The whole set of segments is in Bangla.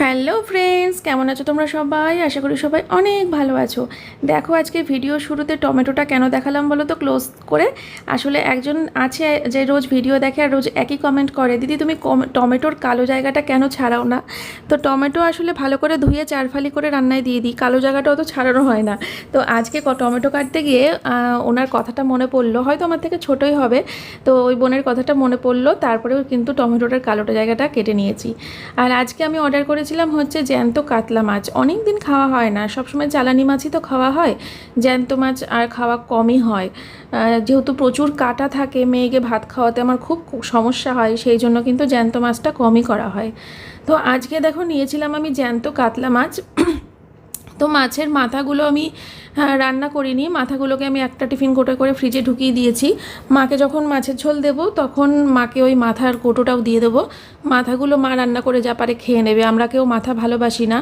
হ্যালো ফ্রেন্ডস, কেমন আছো তোমরা সবাই? আশা করি সবাই অনেক ভালো আছো। দেখো, আজকে ভিডিও শুরুতে টমেটোটা কেন দেখালাম বলো তো? ক্লোজ করে। আসলে একজন আছে যে রোজ ভিডিও দেখে আর রোজ একই কমেন্ট করে। দিদি, তুমি টমেটোর কালো জায়গাটা কেন ছাড়াও না? তো টমেটো আসলে ভালো করে ধুয়ে চার ফালি করে রান্নায় দিয়ে দিই। কালো জায়গাটা অত ছাড়ানো হয় না। তো আজকে টমেটো কাটতে গিয়ে ওনার কথাটা মনে পড়ল। হয়তো আমার থেকে ছোটোই হবে। তো ওই বোনের কথাটা মনে পড়ল। তারপরেও কিন্তু টমেটোটার কালোটা জায়গাটা কেটে নিয়েছি। আর আজকে আমি অর্ডার করেছিলাম হচ্ছে জ্যান্ত কাতলা মাছ। অনেক দিন খাওয়া হয় না। সবসময় চালানি মাছই তো খাওয়া হয়। জ্যান্ত মাছ আর খাওয়া কমই হয়। যেহেতু প্রচুর কাটা থাকে, মেয়েকে ভাত খাওয়াতে আমার খুব সমস্যা হয়, সেই জন্য কিন্তু জ্যান্ত মাছটা কমই করা হয়। তো আজকে দেখো নিয়েছিলাম আমি জ্যান্ত কাতলা মাছ। তো মাছের মাথাগুলো আমি রান্না করিনি। মাথাগুলোকে আমি একটা টিফিন কোটো করে ফ্রিজে ঢুকিয়ে দিয়েছি। মাকে যখন মাছের ঝোল দেবো, তখন মাকে ওই মাথার কোটোটাও দিয়ে দেবো। মাথাগুলো মা রান্না করে যা পারে খেয়ে নেবে। আমরা কেউ মাথা ভালোবাসি না।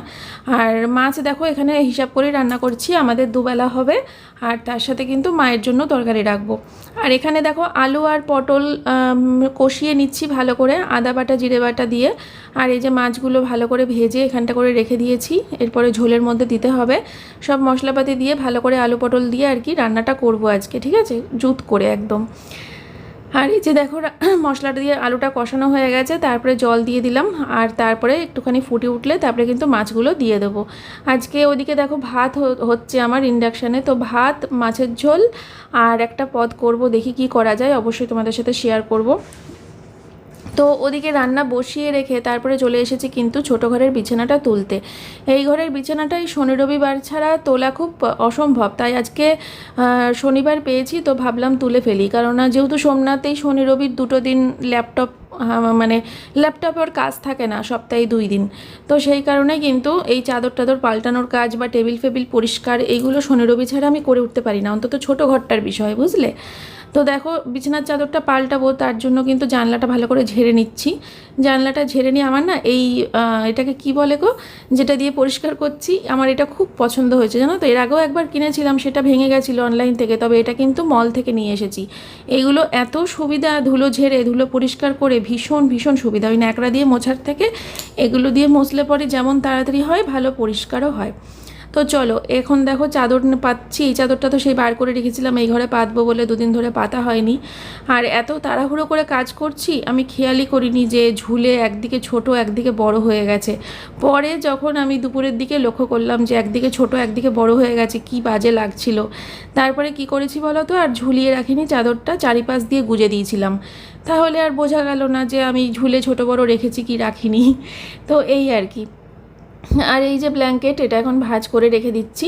আর মাছ দেখো, এখানে হিসাব করে রান্না করছি। আমাদের দুবেলা হবে। আর তার সাথে কিন্তু মায়ের জন্য তরকারি রাখব। আর এখানে দেখো, আলু আর পটল কষিয়ে নিচ্ছি ভালো করে, আদা বাটা, জিরে বাটা দিয়ে। আর এই যে মাছগুলো ভালো করে ভেজে এখানটা করে রেখে দিয়েছি। এরপরে ঝোলের মধ্যে দিতে হবে। সব মশলাপাতি দিয়ে ভালো করে আলু পটল দিয়ে আর কি রান্নাটা করব আজকে, ঠিক আছে? জুত করে একদম। আর এই যে দেখো মশলাটা দিয়ে আলুটা কষানো হয়ে গেছে, তারপরে জল দিয়ে দিলাম, আর তারপরে একটুখানি ফুটে উঠলে তারপরে কিন্তু মাছগুলো দিয়ে দেবো। আজকে ওদিকে দেখো ভাত হচ্ছে আমার ইন্ডাকশানে তো ভাত, মাছের ঝোল, আর একটা পদ করব, দেখি কি করা যায়, অবশ্যই তোমাদের সাথে শেয়ার করব। তো ওদিকে রান্না বসিয়ে রেখে তারপরে চলে এসেছি কিন্তু ছোট ঘরের বিছানাটা তুলতে। এই ঘরের বিছানাটাই শনি রবিবার ছাড়া তোলা খুব অসম্ভব। তাই আজকে শনিবার পেয়েছি তো ভাবলাম তুলে ফেলি। কারণ যেহেতু সোমনাথেই শনি রবির দুটো দিন ল্যাপটপ মানে ল্যাপটপের কাজ থাকে না, সপ্তাহে দুই দিন। তো সেই কারণে কিন্তু এই চাদর টাদর পাল্টানোর কাজ বা টেবিল ফেবিল পরিষ্কার এইগুলো শনি রবি ছাড়া আমি করে উঠতে পারি না, অন্তত ছোট ঘরটার বিষয়, বুঝলে? তো দেখো, বিছানার চাদরটা পাল্টাবো, তার জন্য কিন্তু জানলাটা ভালো করে ঝেড়ে নিচ্ছি। জানলাটা ঝেড়ে নিয়ে আমার না এই এটাকে কি বলে গো? যেটা দিয়ে পরিষ্কার করছি, আমার এটা খুব পছন্দ হয়েছে, জানো তো? এর আগেও একবার কিনেছিলাম, সেটা ভেঙে গেছিল অনলাইন থেকে, তবে এটা কিন্তু মল থেকে নিয়ে এসেছি। এইগুলো এত সুবিধা, ধুলো ঝেড়ে, ধুলো পরিষ্কার করে ভীষণ ভীষণ সুবিধা। ওই ন্যাকড়া দিয়ে মোছার থেকে এগুলো দিয়ে মুছলে পরে যেমন তাড়াতাড়ি হয়, ভালো পরিষ্কারও হয়। তো চলো, এখন দেখো চাদর পাচ্ছি। এই চাদরটা তো সেই বার করে রেখেছিলাম, এই ঘরে পাতবো বলে দুদিন ধরে পাতা হয়নি। আর এত তাড়াহুড়ো করে কাজ করছি, আমি খেয়ালই করিনি যে ঝুলে একদিকে ছোট, একদিকে বড় হয়ে গেছে। পরে যখন আমি দুপুরের দিকে লক্ষ্য করলাম যে একদিকে ছোট, একদিকে বড় হয়ে গেছে, কি বাজে লাগছিল। তারপরে কি করেছি বলো তো? আর ঝুলিয়ে রাখিনি চাদরটা, চারিপাশ দিয়ে গুজে দিয়েছিলাম। তাহলে আর বোঝা গেল না যে আমি ঝুলে ছোট বড় রেখেছি কি রাখিনি। তো এই আর কি। আর এই যে ব্ল্যাঙ্কেট এটা এখন ভাজ করে রেখে দিচ্ছি।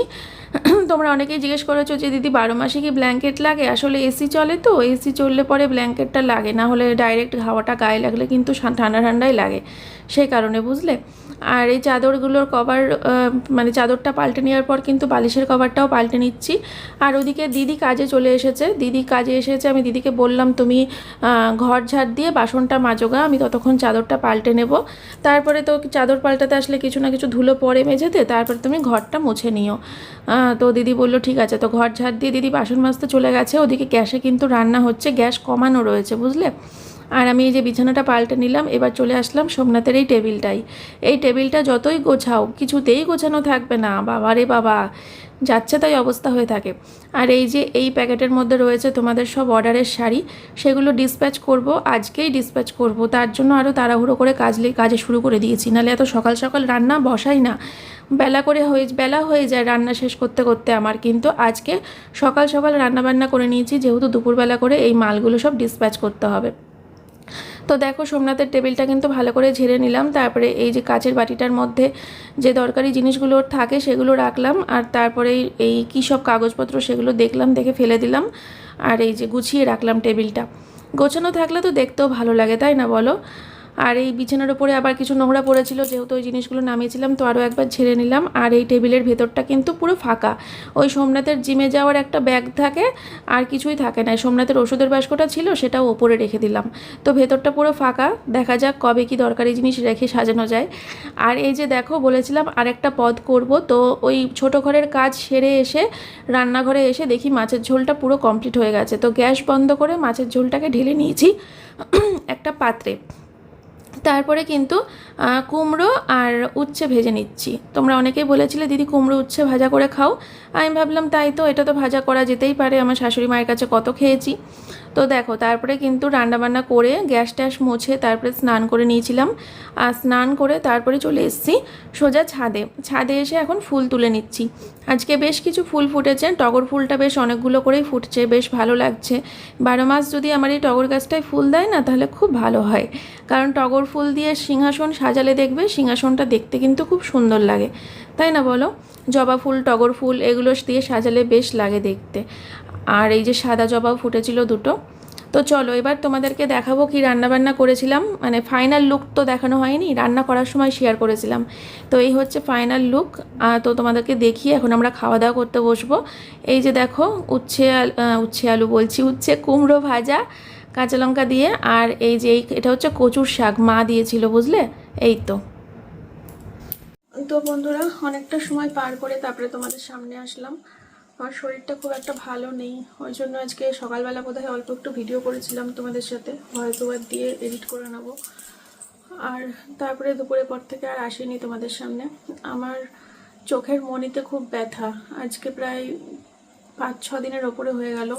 তোমরা অনেকেই জিজ্ঞেস করেছ যে, দিদি, বারো মাসে কি ব্ল্যাঙ্কেট লাগে? আসলে এসি চলে তো এসি চললে পরে ব্ল্যাঙ্কেটটা লাগে। না হলে ডাইরেক্ট হাওয়াটা গায়ে লাগলে কিন্তু ঠান্ডা ঠান্ডাই লাগে। সেই কারণে, বুঝলে? আর এই চাদরগুলোর কভার মানে চাদরটা পাল্টে নেওয়ার পর কিন্তু বালিশের কভারটাও পাল্টে নিচ্ছি। আর ওদিকে দিদি কাজে চলে এসেছে। দিদি কাজে এসেছে, আমি দিদিকে বললাম, তুমি ঘর ঝাড় দিয়ে বাসনটা মাজোগা আমি ততক্ষণ চাদরটা পাল্টে নেব। তারপরে তো চাদর পাল্টাতে আসলে কিছু না কিছু ধুলো পরে মেঝেতে, তারপরে তুমি ঘরটা মুছে নিও। তো দিদি বলল, ঠিক আছে। তো ঘর ঝাড় দিয়ে দিদি বাসন মাজতে চলে গেছে। ওদিকে গ্যাসে কিন্তু রান্না হচ্ছে, গ্যাস কমানো রয়েছে, বুঝলে? আর আমি এই যে বিছানাটা পাল্টে নিলাম, এবার চলে আসলাম সোমনাথের এই টেবিলটাই এই টেবিলটা যতই গোছাও, কিছুতেই গোছানো থাকবে না। বাবা রে বাবা, যাচ্ছে তাই অবস্থা হয়ে থাকে। আর এই যে এই প্যাকেটের মধ্যে রয়েছে তোমাদের সব অর্ডারের শাড়ি, সেগুলো ডিসপ্যাচ করব, আজকেই ডিসপ্যাচ করব। তার জন্য আরও তাড়াহুড়ো করে কাজ কাজে শুরু করে দিয়েছি। নাহলে এত সকাল সকাল রান্না বসাই না। বেলা করে হয়ে, বেলা হয়ে যায় রান্না শেষ করতে করতে আমার। কিন্তু আজকে সকাল সকাল রান্না বান্না করে নিয়েছি, যেহেতু দুপুরবেলা করে এই মালগুলো সব ডিসপ্যাচ করতে হবে। তো দেখো সোমনাথের টেবিলটা কিন্তু ভালো করে ঝেড়ে নিলাম, তারপরে এই যে কাচের বাটিটার মধ্যে যে দরকারি জিনিসগুলো থাকে সেগুলো রাখলাম, আর তারপরে এই- কী সব কাগজপত্র সেগুলো দেখলাম, দেখে ফেলে দিলাম, আর এই যে গুছিয়ে রাখলাম টেবিলটা। গোছানো থাকলে তো দেখতেও ভালো লাগে, তাই না বলো? আর এই বিছানার উপরে আবার কিছু নোংরা পড়েছিল, যেহেতু ওই জিনিসগুলো নামিয়েছিলাম, তো আরও একবার ঝেড়ে নিলাম। আর এই টেবিলের ভেতরটা কিন্তু পুরো ফাঁকা। ওই সোমনাথের জিমে যাওয়ার একটা ব্যাগ থাকে, আর কিছুই থাকে না। সোমনাথের ওষুধের বাস্কটা ছিল, সেটাও ওপরে রেখে দিলাম। তো ভেতরটা পুরো ফাঁকা। দেখা যাক কবে কি দরকারি জিনিস রেখে সাজানো যায়। আর এই যে দেখো, বলেছিলাম আরেকটা পদ করব। তো ওই ছোট ঘরের কাজ সেরে এসে রান্নাঘরে এসে দেখি মাছের ঝোলটা পুরো কমপ্লিট হয়ে গেছে। তো গ্যাস বন্ধ করে মাছের ঝোলটাকে ঢেলে নিয়েছি। একটা পাত্রে। তারপরে কিন্তু কুমড়ো আর উচ্ছে ভেজে নিচ্ছি। তোমরা অনেকেই বলেছিলে, দিদি, কুমড়ো, উচ্ছে ভাজা করে খাও। আমি ভাবলাম, তাই তো, এটা তো ভাজা করা যেতেই পারে। আমার শাশুড়ি মায়ের কাছে কত খেয়েছি। তো দেখো, তারপরে কিন্তু রান্নাবান্না করে গ্যাস ট্যাস মুছে তারপরে স্নান করে নিয়েছিলাম। আর স্নান করে তারপরে চলে এসেছি সোজা ছাদে। ছাদে এসে এখন ফুল তুলে নিচ্ছি। আজকে বেশ কিছু ফুল ফুটেছে, টগর ফুলটা বেশ অনেকগুলো করেই ফুটছে, বেশ ভালো লাগছে। বারো মাস যদি আমার এই টগর গাছটায় ফুল দেয় না, তাহলে খুব ভালো হয়। কারণ টগর ফুল দিয়ে সিংহাসন সাজালে দেখবে, সিংহাসনটা দেখতে কিন্তু খুব সুন্দর লাগে। তাই না বলো? জবা ফুল, টগর ফুল, এগুলো দিয়ে সাজালে বেশ লাগে দেখতে। আর এই যে সাদা জবাও ফুটেছিল দুটো। তো চলো, এবার তোমাদেরকে দেখাবো কি রান্নাবান্না করেছিলাম। মানে ফাইনাল লুক তো দেখানো হয়নি, রান্না করার সময় শেয়ার করেছিলাম। তো এই হচ্ছে ফাইনাল লুক তো তোমাদেরকে দেখিয়ে এখন আমরা খাওয়া দাওয়া করতে বসবো। এই যে দেখো, উচ্ছে উচ্ছে আলু বলছি, উচ্ছে কুমড়ো ভাজা, কাঁচা লঙ্কা দিয়ে, আর এই যে এটা হচ্ছে কচুর শাক, মা দিয়েছিল বুঝলে? এই তো। তো বন্ধুরা, অনেকটা সময় পার করে তারপরে তোমাদের সামনে আসলাম। আমার শরীরটা খুব একটা ভালো নেই। ওই জন্য আজকে সকালবেলা বোধহয় অল্প একটু ভিডিও করেছিলাম তোমাদের সাথে। হয়তো দিয়ে এডিট করে নেব। আর তারপরে দুপুরের পর থেকে আর আসিনি তোমাদের সামনে। আমার চোখের মনিতে খুব ব্যথা। আজকে প্রায় পাঁচ, ছ দিনের ওপরে হয়ে গেল।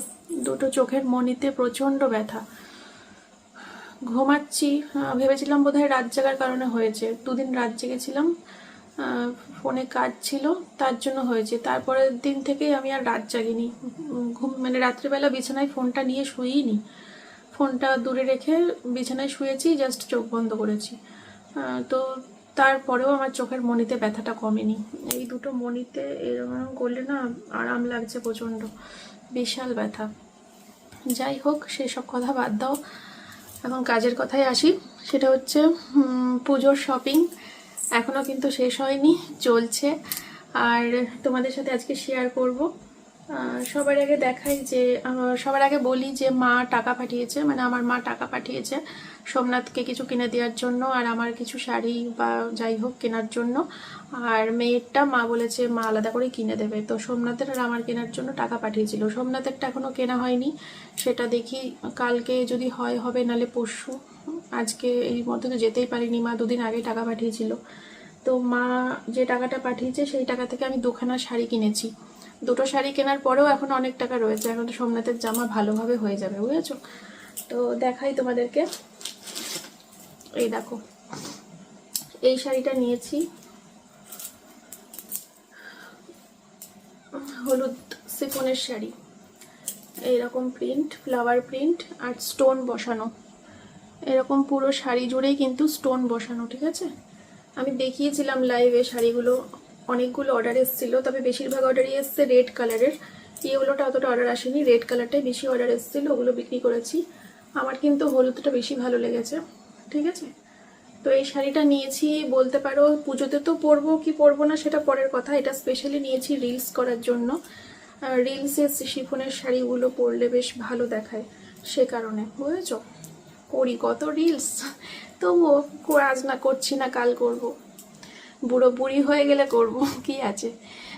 দুটো চোখের মনিতে প্রচণ্ড ব্যথা। ঘুমাচ্ছি ভেবেছিলাম বোধহয় রাত জাগার কারণে হয়েছে। দুদিন রাত জেগেছিলাম। ফোনে কাজ ছিল, তার জন্য হয়েছে। তারপরের দিন থেকেই আমি আর রাত জাগিনি। ঘুম মানে রাত্রিবেলা বিছানায় ফোনটা নিয়ে শুইনি ফোনটা দূরে রেখে বিছানায় শুয়েছি জাস্ট চোখ বন্ধ করেছি। তো তারপরেও আমার চোখের মনিতে ব্যথাটা কমেনি। এই দুটো মনিতে এরকম করলে না আরাম লাগছে প্রচণ্ড, বিশাল ব্যথা। যাই হোক, সেসব কথা বাদ দাও। এখন কাজের কথায় আসি। সেটা হচ্ছে পুজোর শপিং এখনও কিন্তু শেষ হয়নি, চলছে। আর তোমাদের সাথে আজকে শেয়ার করব। সবার আগে দেখাই যে সবার আগে বলি যে মা টাকা পাঠিয়েছে মানে আমার মা টাকা পাঠিয়েছে সোমনাথকে কিছু কিনে দেওয়ার জন্য আর আমার কিছু শাড়ি বা যাই হোক কেনার জন্য। আর মেয়েরটা মা বলেছে, মা আলাদা করে কিনে দেবে। তো সোমনাথের আর আমার কেনার জন্য টাকা পাঠিয়েছিল। সোমনাথেরটা এখনও কেনা হয়নি, সেটা দেখি কালকে যদি হয় হবে নালে পরশু। আজকে এই মধ্যে তো যেতেই পারিনি, মা দুদিন আগে টাকা পাঠিয়েছিল। তো মা যে টাকাটা পাঠিয়েছে সেই টাকা থেকে আমি দুখানা শাড়ি কিনেছি। দুটো শাড়ি কেনার পরেও এখন অনেক টাকা রয়েছে। এখন তো সোমনাথের জামা ভালোভাবে হয়ে যাবে, বুঝেছ? তো দেখাই তোমাদেরকে। এই দেখো, এই শাড়িটা নিয়েছি। হলুদ সিফনের শাড়ি। এইরকম প্রিন্ট, ফ্লাওয়ার প্রিন্ট আর স্টোন বসানো। এরকম পুরো শাড়ি জুড়েই কিন্তু স্টোন বসানো, ঠিক আছে? আমি দেখিয়েছিলাম লাইভে শাড়িগুলো, অনেকগুলো অর্ডার এসেছিল, তবে বেশিরভাগ অর্ডারই এসছে রেড কালারের ইয়েগুলোটা অতটা অর্ডার আসেনি রেড কালারটাই বেশি অর্ডার এসেছিল, ওগুলো বিক্রি করেছি। আমার কিন্তু হলুদটা বেশি ভালো লেগেছে, ঠিক আছে? তো এই শাড়িটা নিয়েছি, বলতে পারো পুজোতে তো পরবো কি পরবো না সেটা পরের কথা। এটা স্পেশালি নিয়েছি রিলস করার জন্য। রিলসে শিফনের শাড়িগুলো পরলে বেশ ভালো দেখায়, সে কারণে, বুঝেছ? করি, কত রিলস তবুও আজ না করছি না, কাল করব। বুড়ো বুড়ি হয়ে গেলে করব, কি আছে?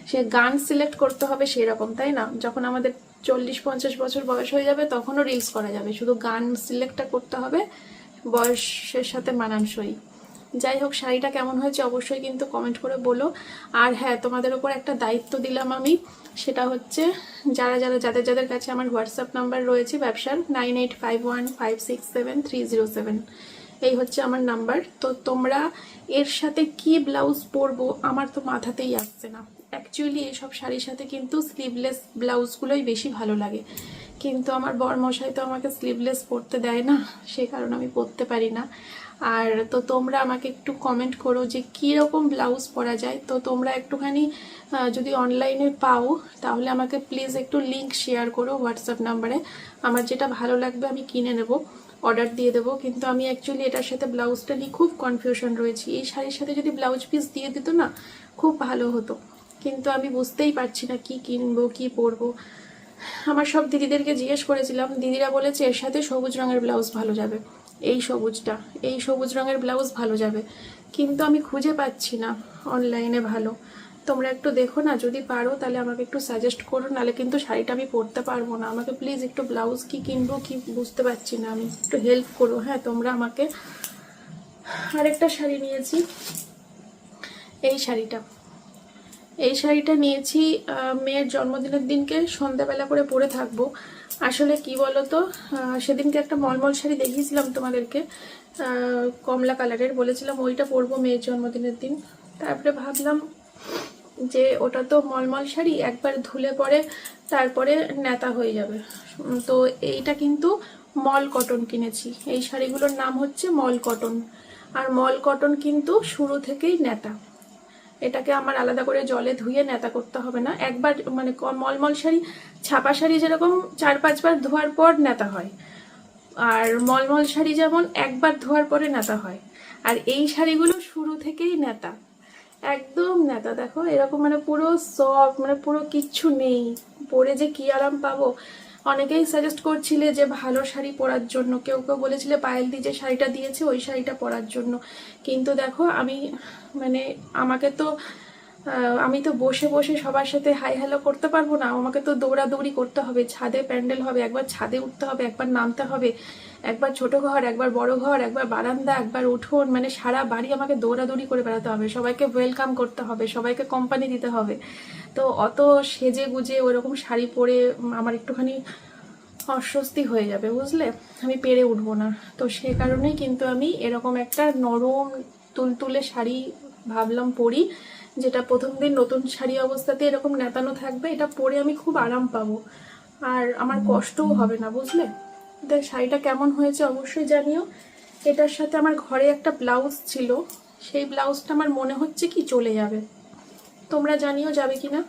সে গান সিলেক্ট করতে হবে সেরকম, তাই না? যখন আমাদের চল্লিশ, পঞ্চাশ বছর বয়স হয়ে যাবে, তখনও রিলস করা যাবে। শুধু গান সিলেক্টটা করতে হবে, বয়সের সাথে মানানসই। যাই হোক, শাড়িটা কেমন হয়েছে অবশ্যই কিন্তু কমেন্ট করে বলো। আর হ্যাঁ তোমাদের ওপর একটা দায়িত্ব দিলাম আমি। সেটা হচ্ছে যারা যারা, যাদের যাদের কাছে আমার হোয়াটসঅ্যাপ নাম্বার রয়েছে, ব্যবসার, nine eight five one five six seven three zero seven. এই হচ্ছে আমার নাম্বার। তো তোমরা এর সাথে কি ব্লাউজ পরবো আমার তো মাথাতেই আসছে না। অ্যাকচুয়ালি এইসব শাড়ির সাথে কিন্তু স্লিভলেস ব্লাউজগুলোই বেশি ভালো লাগে। কিন্তু আমার বর মশাই তো আমাকে স্লিভলেস পরতে দেয় না, সে কারণে আমি পরতে পারি না। আর তো তোমরা আমাকে একটু কমেন্ট করো যে কী রকম ব্লাউজ পরা যায়। তো তোমরা একটুখানি যদি অনলাইনে পাও, তাহলে আমাকে প্লিজ একটু লিংক শেয়ার করো হোয়াটসঅ্যাপ নাম্বারে আমার যেটা ভালো লাগবে আমি কিনে নেব অর্ডার দিয়ে দেবো। কিন্তু আমি অ্যাকচুয়ালি এটার সাথে ব্লাউজটা নিয়ে খুব কনফিউশন রয়েছি। এই শাড়ির সাথে যদি ব্লাউজ পিস দিয়ে দিত না, খুব ভালো হতো। কিন্তু আমি বুঝতেই পারছি না কি কিনবো, কি পরবো। আমার সব দিদিদেরকে জিজ্ঞেস করেছিলাম, দিদিরা বলেছে এর সাথে সবুজ রঙের ব্লাউজ ভালো যাবে। এই সবুজটা, এই সবুজ রঙের ব্লাউজ ভালো যাবে, কিন্তু আমি খুঁজে পাচ্ছি না, অনলাইনে ভালো। তোমরা একটু দেখো না, যদি পারো তাহলে আমাকে একটু সাজেস্ট করো, নাহলে কিন্তু শাড়িটা আমি পরতে পারব না। আমাকে প্লিজ একটু ব্লাউজ কি কিনবো কি বুঝতে পারছি না আমি। একটু হেল্প করো হ্যাঁ তোমরা আমাকে আরেকটা শাড়ি নিয়েছি। এই শাড়িটা। এই শাড়িটা নিয়েছি মেয়ের জন্মদিনের দিনকে সন্ধ্যাবেলা করে পরে থাকব। আসলে কি বলতো সেদিনকে একটা মলমল শাড়ি দেখিয়েছিলাম তোমাদেরকে কমলা কালারের। বলেছিলাম ওইটা পরবো মেয়ের জন্মদিনের দিন। তারপরে ভাবলাম যে ওটা তো মলমল শাড়ি, একবার ধুলে পরে তারপরে নেতা হয়ে যাবে। তো এইটা কিন্তু মল কটন কিনেছি। এই শাড়িগুলোর নাম হচ্ছে মল কটন। আর মল কটন কিন্তু শুরু থেকেই নেতা। এটাকে আমার আলাদা করে জলে ধুয়ে নেতা করতে হবে না। একবার মানে মলমল শাড়ি, ছাপা শাড়ি যেরকম চার, পাঁচবার ধোয়ার পর নেতা হয়। আর মলমল শাড়ি যেমন একবার ধোয়ার পরে নেতা হয়। আর এই শাড়িগুলো শুরু থেকেই নেতা একদম নেতা দেখো। এরকম মানে পুরো সফট মানে পুরো কিচ্ছু নেই। পরে যে কি আরাম পাবো অনেকেই সাজেস্ট করছিলে যে ভালো শাড়ি পরার জন্য। কেউ কেউ বলেছিলে পায়েল দি যে শাড়িটা দিয়েছে, ওই শাড়িটা পরার জন্য। কিন্তু দেখো, আমি মানে আমাকে তো আমি তো বসে বসে সবার সাথে হাই হ্যালো করতে পারব না। আমাকে তো দৌড়াদৌড়ি করতে হবে। ছাদে প্যান্ডেল হবে, একবার ছাদে উঠতে হবে, একবার নামতে হবে, একবার ছোট ঘর, একবার বড় ঘর, একবার বারান্দা, একবার উঠোন মানে সারা বাড়ি আমাকে দৌড়াদৌড়ি করে বেড়াতে হবে। সবাইকে ওয়েলকাম করতে হবে, সবাইকে কোম্পানি দিতে হবে। তো অত সেজে গুজে ওরকম শাড়ি পরে আমার একটুখানি অস্বস্তি হয়ে যাবে, বুঝলে? আমি পেরে উঠবো না। তো সে কারণেই কিন্তু আমি এরকম একটা নরম, তুলতুলে শাড়ি ভাবলাম পরি। যেটা প্রথম দিন নতুন শাড়ি অবস্থাতে এরকম নেতানো থাকবে এটা পরে আমি খুব আরাম পাবো। আর আমার কষ্টও হবে না বুঝলে? দেখ শাড়িটা কেমন হয়েছে অবশ্যই জানিও। এটার সাথে আমার ঘরে একটা ব্লাউজ ছিল সেই ব্লাউজটা আমার মনে হচ্ছে কি চলে যাবে। তোমরা জানিও যাবে কিনা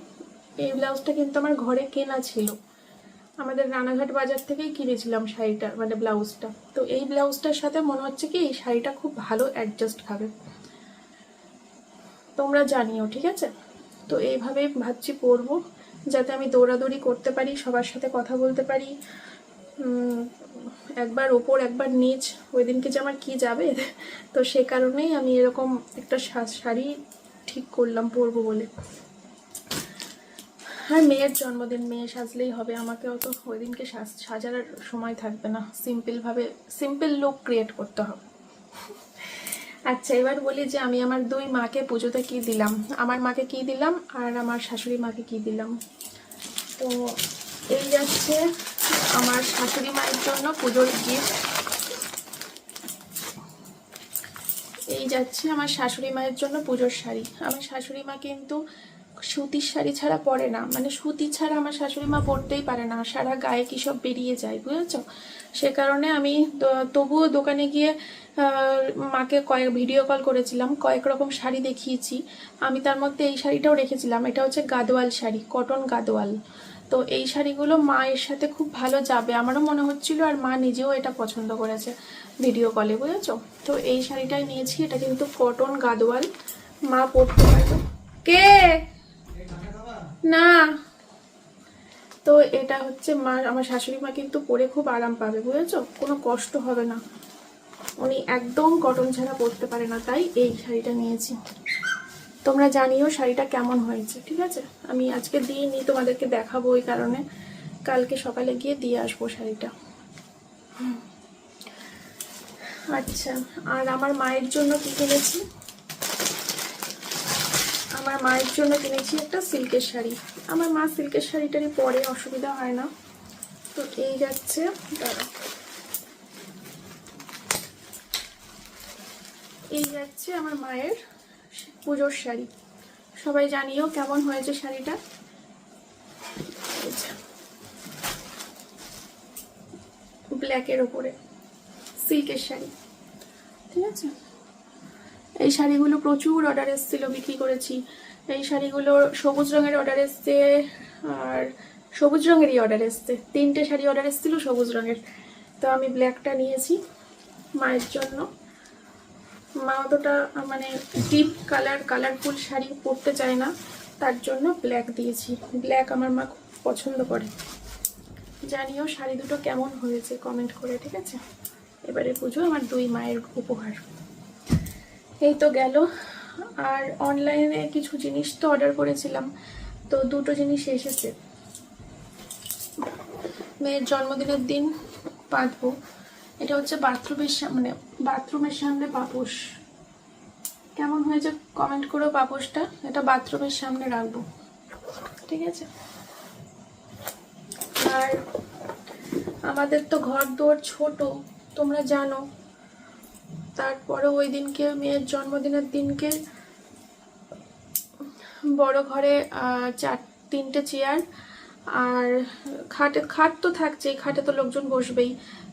এই ব্লাউজটা কিন্তু আমার ঘরে কেনা ছিল। আমাদের রানাঘাট বাজার থেকেই কিনেছিলাম শাড়িটা মানে ব্লাউজটা। তো এই ব্লাউজটার সাথে মনে হচ্ছে কি এই শাড়িটা খুব ভালো অ্যাডজাস্ট খাবে। তোমরা জানিও, ঠিক আছে? তো এইভাবেই ভাবছি পরবো যাতে আমি দৌড়াদৌড়ি করতে পারি, সবার সাথে কথা বলতে পারি। একবার ওপর, একবার নিচ ওই দিনকে যে আমার কী যাবে, তো সে কারণেই আমি এরকম একটা শাড়ি ঠিক করলাম পরবো বলে। আর মেয়ের জন্মদিন, মেয়ে সাজলেই হবে, আমাকে অত ওই দিনকে সাজ- সাজার সময় থাকবে না। সিম্পলভাবে সিম্পল লুক ক্রিয়েট করতে হবে। আচ্ছা এবার বলি যে আমি আমার দুই মাকে পুজোতে কি দিলাম? আমার মাকে কি দিলাম আর আমার শাশুড়ি মাকে কি দিলাম? তো এই যাচ্ছে আমার শাশুড়ি মায়ের জন্য পুজোর গিফট এই যাচ্ছে আমার শাশুড়ি মায়ের জন্য পুজোর শাড়ি। আমার শাশুড়ি মা কিন্তু সুতির শাড়ি ছাড়া পরে না। মানে সুতি ছাড়া আমার শাশুড়ি মা পরতেই পারে না। সারা গায়ে কি সব বেরিয়ে যায়, বুঝেছ? সে কারণে আমি তবুও দোকানে গিয়ে মাকে কয়েক ভিডিও কল করেছিলাম, কয়েক রকম শাড়ি দেখিয়েছি। আমি তার মধ্যে এই শাড়িটাও রেখেছিলাম, এটা হচ্ছে গাদোয়াল শাড়ি, কটন গাদোয়াল। তো এই শাড়িগুলো মায়ের সাথে খুব ভালো যাবে, আমারও মনে হচ্ছিল আর মা নিজেও এটা পছন্দ করেছে ভিডিও কলে বুঝেছ? তো এই শাড়িটাই নিয়েছি, এটা কিন্তু কটন গাদোয়াল, মা পরতে পারবে। কে? না। তো এটা হচ্ছে মা, আমার শাশুড়ি মা কিন্তু পরে খুব আরাম পাবে, বুঝেছ? কোনো কষ্ট হবে না। উনি একদম কটন ছাড়া পরতে পারে না, তাই এই শাড়িটা নিয়েছি। তোমরা জানিও শাড়িটা কেমন হয়েছে, ঠিক আছে? আমি আজকে দিইনি, তোমাদেরকে দেখাবো ওই কারণে। কালকে সকালে গিয়ে দিয়ে আসব শাড়িটা। আচ্ছা আর আমার মায়ের জন্য কি কিনেছি? আমার মায়ের জন্য কিনেছি একটা সিল্কের শাড়ি। আমার মা সিল্কের শাড়িটারই পরে অসুবিধা হয় না। তো এই যাচ্ছে, দাঁড়াও। এই যাচ্ছে আমার মায়ের পুজোর শাড়ি। সবাই জানিও কেমন হয়েছে শাড়িটা? ব্ল্যাকের ওপরে সিল্কের শাড়ি। ঠিক আছে? এই শাড়িগুলো প্রচুর অর্ডার এসেছিল, বিক্রি করেছি। এই শাড়িগুলো সবুজ রঙের অর্ডার এসছে, আর সবুজ রঙেরই অর্ডার এসছে। তিনটে শাড়ি অর্ডার এসেছিল সবুজ রঙের। তো আমি ব্ল্যাকটা নিয়েছি মায়ের জন্য। মা অতটা মানে ডিপ কালার কালারফুল শাড়ি পরতে চায় না। তার জন্য ব্ল্যাক দিয়েছি। ব্ল্যাক আমার মা খুব পছন্দ করে। জানিও শাড়ি দুটো কেমন হয়েছে কমেন্ট করে, ঠিক আছে? এবারে পুজো আমার দুই মায়ের উপহার। এই তো গেল। আর অনলাইনে কিছু জিনিস তো অর্ডার করেছিলাম। তো দুটো জিনিস এসেছে। মেয়ের জন্মদিনের দিন পাতবো। এটা হচ্ছে বাথরুমের মানে বাথরুমের সামনে পাপোশ কেমন হয়েছে কমেন্ট করো পাপোশটা এটা বাথরুমের সামনে রাখব। ঠিক আছে? আর আমাদের তো ঘর দুয়ার ছোট, তোমরা জানো। তারপরে ওই দিনকে, মেয়ের জন্মদিনের দিনকে বড় ঘরে চার, তিনটে চেয়ার আর খাটে, খাট তো থাকছেই, খাটে তো লোকজন বসবেই।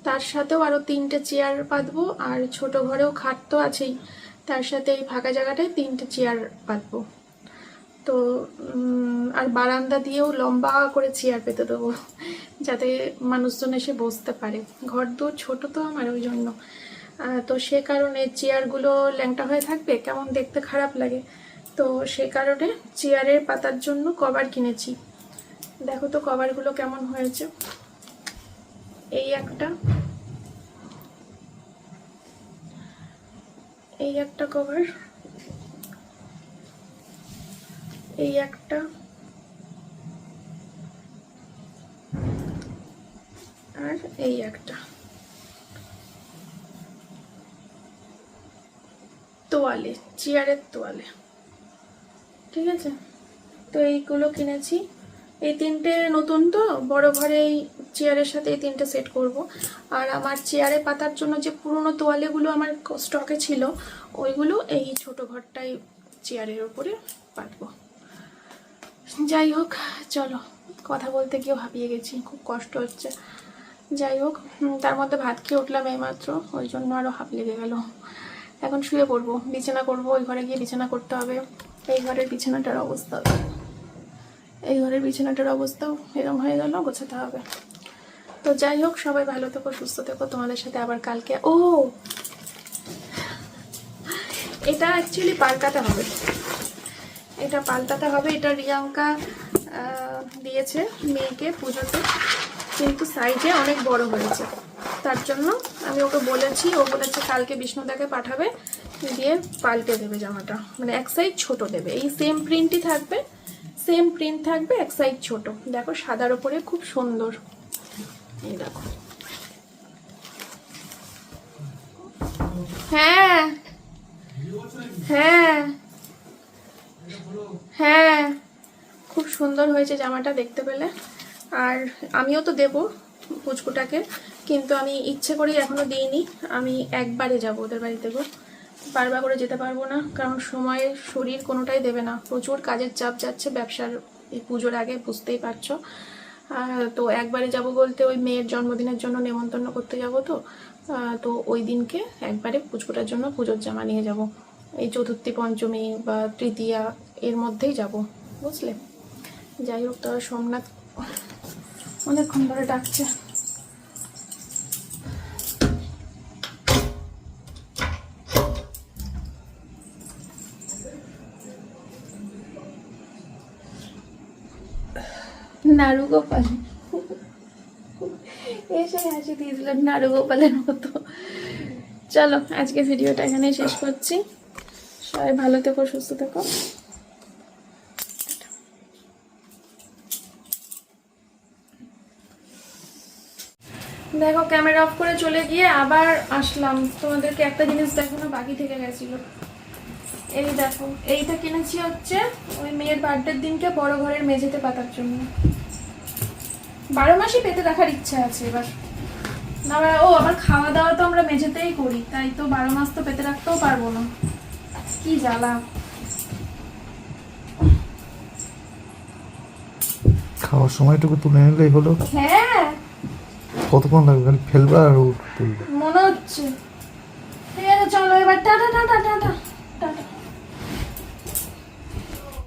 তার সাথেও আরও তিনটে চেয়ার পাতবো আর ছোট ঘরেও খাট তো আছেই। তার সাথে এই ফাঁকা জায়গাটায় তিনটে চেয়ার পাতবো তো আর বারান্দা দিয়েও লম্বা করে চেয়ার পেতে দেবো, যাতে মানুষজন এসে বসতে পারে। ঘর দূর ছোট তো আমার ওই জন্য। তো সে কারণে চেয়ারগুলো ল্যাংটা হয়ে থাকবে, কেমন দেখতে খারাপ লাগে। তো সে কারণে চেয়ারের পাতার জন্য কভার কিনেছি। দেখো তো কভারগুলো কেমন হয়েছে। এই একটা। এই একটা কভার এই একটা। আর এই একটা। তোয়ালে চেয়ারের তোয়ালে। ঠিক আছে? তো এইগুলো কিনেছি। এই তিনটে নতুন তো, বড় ঘরে এই চেয়ারের সাথে এই তিনটে সেট করব। আর আমার চেয়ারে পাতার জন্য যে পুরনো তোয়ালেগুলো আমার স্টকে ছিল, ওইগুলো এই ছোট ঘরটাই চেয়ারের ওপরে পাতবো। যাই হোক, চলো, কথা বলতে গিয়েও হাঁপিয়ে গেছি, খুব কষ্ট হচ্ছে। যাই হোক তার মধ্যে ভাত খেয়ে উঠলাম এইমাত্র, ওই জন্য আরও হাঁপ লেগে গেল। এখন শুয়ে পড়ব, বিছানা করব, ওই ঘরে গিয়ে বিছানা করতে হবে। এই ঘরের বিছানাটার অবস্থা। এই ঘরের বিছানাটার অবস্থাও এরকম হয়ে গেল, গোছাতে হবে। তো যাই হোক, সবাই ভালো থেকো, সুস্থ থেকো। তোমাদের সাথে আবার কালকে, ও! এটা অ্যাকচুয়ালি পাল্টাতে হবে। এটা পাল্টাতে হবে, এটা রিয়াঙ্কা দিয়েছে মেয়েকে পুজোতে, কিন্তু সাইজে অনেক বড় হয়েছে। তার জন্য আমি ওকে বলেছি, ও বলেছে কালকে বিষ্ণুদাকে পাঠাবে, দিয়ে পাল্টে দেবে জামাটা। মানে এক সাইজ ছোট দেবে। এই সেম প্রিন্টই থাকবে সেম প্রিন্ট থাকবে, এক সাইজ ছোট। দেখো, সাদার ওপরে খুব সুন্দর। এই দেখো। হ্যাঁ। হ্যাঁ। হ্যাঁ। খুব সুন্দর হয়েছে জামাটা দেখতে পেলে। আর আমিও তো দেবো পুচকুটাকে, কিন্তু আমি ইচ্ছে করেই এখনও দিইনি। আমি একবারে যাব ওদের বাড়িতে গো। বারবার করে যেতে পারব না, কারণ সময়ে শরীর কোনোটাই দেবে না। প্রচুর কাজের চাপ যাচ্ছে, ব্যবসার এই পুজোর আগে বুঝতেই পারছ। তো একবারে যাব বলতে ওই মেয়ের জন্মদিনের জন্য নেমন্তন্ন করতে যাব তো। তো ওই দিনকে একবারে পুচকুটার জন্য পুজোর জামা নিয়ে যাব। এই চতুর্থী পঞ্চমী বা তৃতীয়া এর মধ্যেই যাব, বুঝলে? যাই হোক, তো সোমনাথ অনেকক্ষণ ধরে ডাকছে। নাড়ু গোপাল এসে হাসি দিয়ে দিলেন নাড়ু গোপালের মতো। চলো, আজকে ভিডিওটা এখানেই শেষ করছি। সবাই ভালো থেকো, সুস্থ থেকো। দেখো, ক্যামেরা অফ করে চলে গিয়ে আবার আসলাম। তোমাদেরকে একটা জিনিস দেখানো বাকি থেকে গেছিল। এই দেখো, এইটা কিনেছি হচ্ছে ওই মেয়ের বার্থডের দিনকে বড় ঘরের মেঝেতে পাতার জন্য। বারো মাসই পেতে রাখার ইচ্ছা আছে এবার। না আবার- ও আবার খাওয়া দাওয়া তো আমরা মেঝেতেই করি তাই তো বারো মাস তো পেতে রাখতেও পারব না। কি জ্বালা। খাওয়ার সময়টুকু তুলে নিলেই হলো। হ্যাঁ। কতক্ষণ লাগবে? খালি ফেলবা আর মনে হচ্ছে। ঠিক আছে চলো এবার টাটা টাটা টাটা।